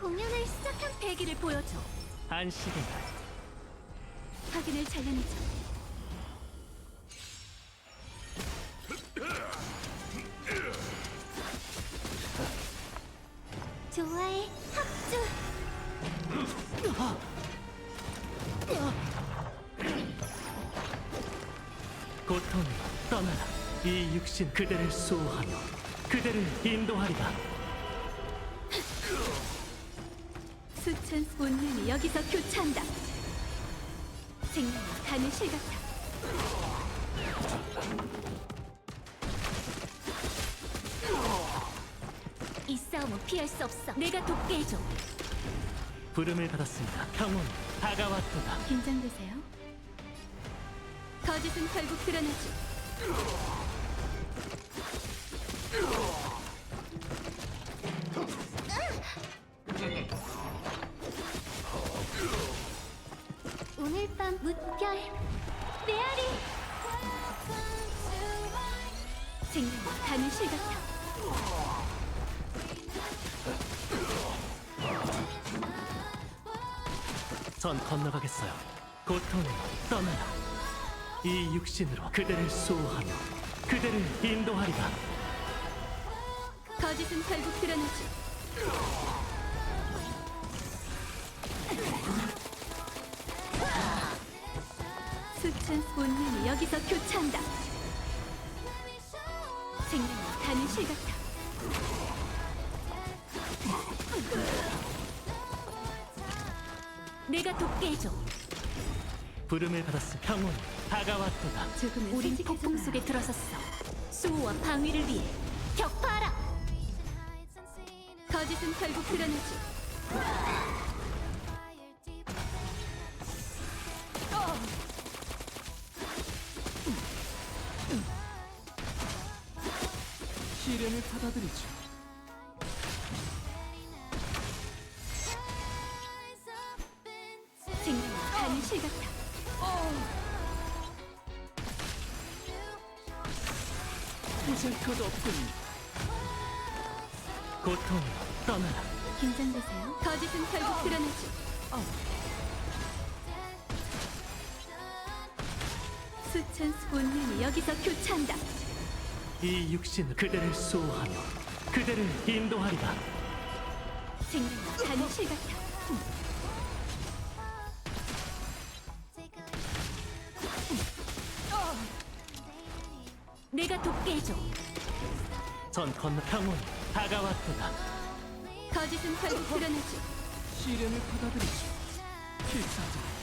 공연을 시작한 패기를 보여줘. 안식인가 확인을 잘라내자. 좋아해, 합주. 고통이여 떠나라 이 육신 그대를 수호하며 그대를 인도하리라 수천 본능이 여기서 교차한다. 생명이 가는 실 같아. 이 싸움은 피할 수 없어. 내가 돕게 해줘. 부름을 받았습니다 평온 다가왔도다 긴장되세요. 거짓은 결국 드러나지. 오늘 밤 무별 메아리. 생명이 가는 실 같아. 전 건너가겠어요. 고통이여 떠나라. 이 육신으로 그대를 수호하며 그대를 인도하리라. 거짓은 결국 드러나지. 수천 본능이 여기서 교차한다. 생명이 가는 실 같아. 내가 돕게 해줘. 부름을 받았음 평온 다가왔도다 조금은 우린 폭풍 속에 들어섰어. 수호와 방위를 위해 격파하라. 거짓은 결국 드러나지. 시련을 받아들이죠 생명이 가는 실 같아. 보잘 것 없군 고통이여 떠나라 긴장되세요. 거짓은 결국 드러나지. 수천 본능이 여기서 교차한다. 이 육신은 그대를 수호하며 그대를 인도하리라 생명이 가는 실 같아. 내가 돕게 해줘. 전 건너 평온 다가왔도다 거짓은 결국 드러나지. 시련을 받아들이죠 필사자